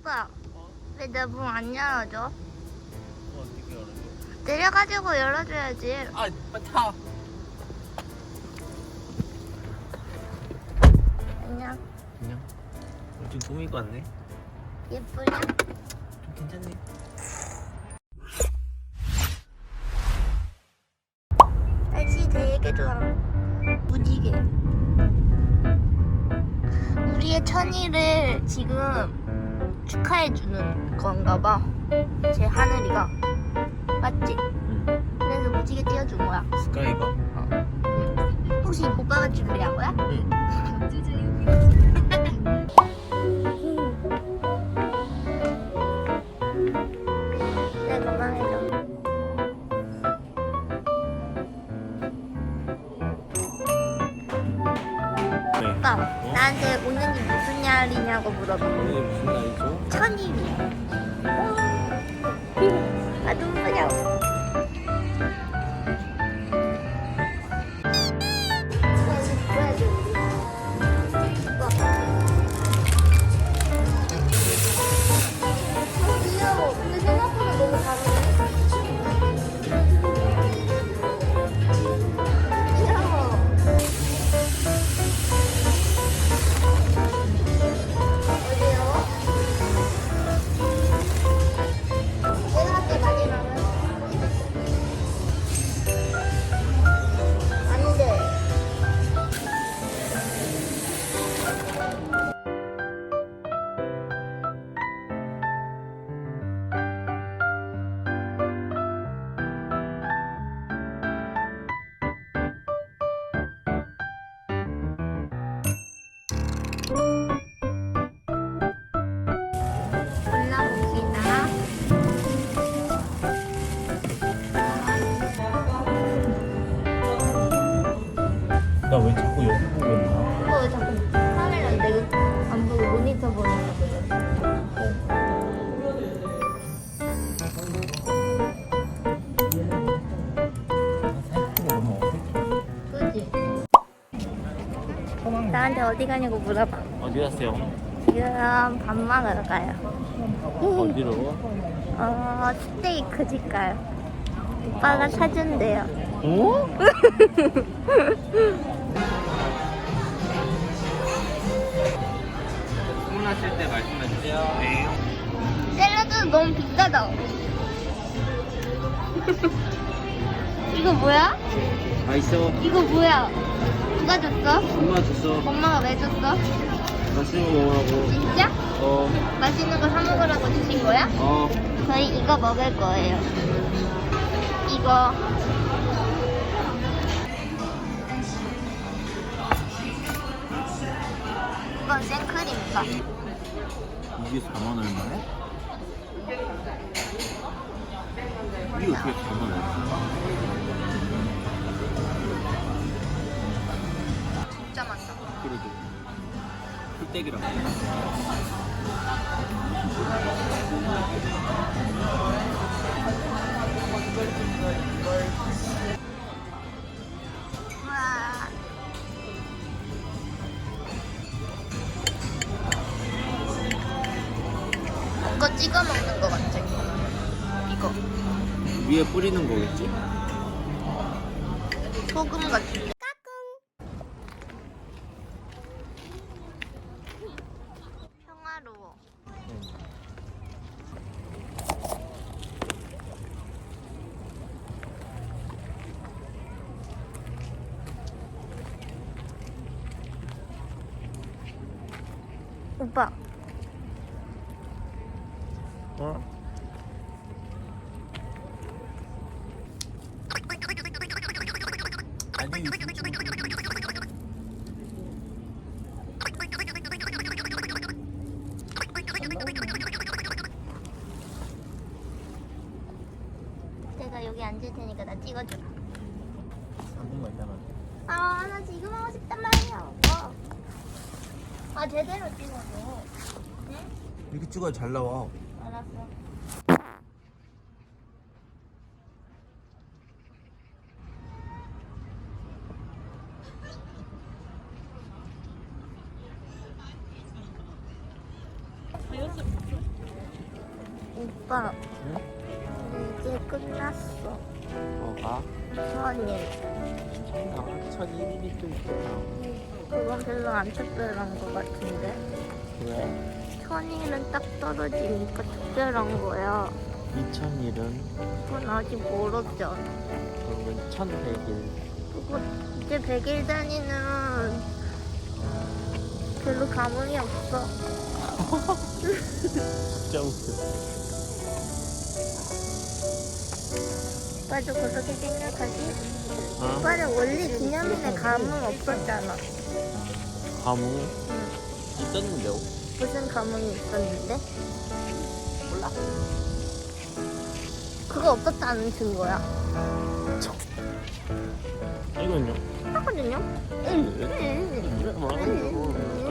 오빠, 왜내 문 안 열어줘? 어떻게 열어줘? 내려가지고 열어줘야지. 아, 타. 안녕. 그냥 좀 꾸미고 왔네. 예쁘냐? 좀 괜찮네. 날씨 되게 좋아. 무지개. 우리의 천일을 지금 축하해주는 건가 봐. 제 하늘이가. 맞지? 응. 그래서 무지개 띄워준 거야. 스카이가. 혹시 오빠가 준비한 거야? 응. 네, 그만해줘. 네. 오빠, 나한테 오늘이 무슨 날이냐고 물어봐. 오늘 무슨 날이죠? 천일이야. 아, 눈물이야. 귀여워. 나 왜 자꾸 여기 보고 있나? 오빠 왜 자꾸 카메라 내가 안 보고 모니터 보니까 그래 어색해. 그지? 나한테 어디 가냐고 물어봐 어디 갔어요? 지금 밥 먹으러 가요 어디로? 어 스테이크 집 가요 오빠가 사준대요 어? 주문하실 때 말씀해 주세요. 네. 샐러드는 너무 비싸다 이거 뭐야? 맛있어. 이거 뭐야? 누가 줬어? 엄마 줬어. 엄마가 왜 줬어? 맛있는 거 먹으라고. 진짜? 어. 맛있는 거 사 먹으라고 주신 거야? 어. 저희 이거 먹을 거예요. 이거. 이건 생크림가. 이게 4만 얼마야? 이게 어떻게 4만 얼마야? 와. 이거 찍어 먹는 거 같아. 이거 위에 뿌리는 거겠지? 소금 같은데. 평화로워. 오빠, 어? 아니 내가 여기 앉을 테니까 나 찍어줘. 한국만 있잖아 아, 나 지금 하고 싶단 말이야, 오빠. 아, 제대로 찍어줘. 응? 이렇게 찍어야 잘 나와 알았어. 오빠 응? 이제 끝났어. 뭐가? 천일. 아, 천 일이 또 있구나. 그건 별로 안 특별한 것 같은데. 왜? 천일은 딱 떨어지니까 특별한 거야. 이천 일은 그건 아직 멀었잖아. 그러면 천백일. 그거 이제 100일 다니는 별로 감흥이 없어. 진짜 웃겨. 오빠도 그렇게 생각하지? 어? 오빠는 원래 기념일에 감흥 없었잖아. 감흥 응. 있었는데요. 무슨 감흥이 있었는데? 몰라. 그거 없었다는 증거야. 이건요? 하거든요. 왜? 왜? 뭐라고?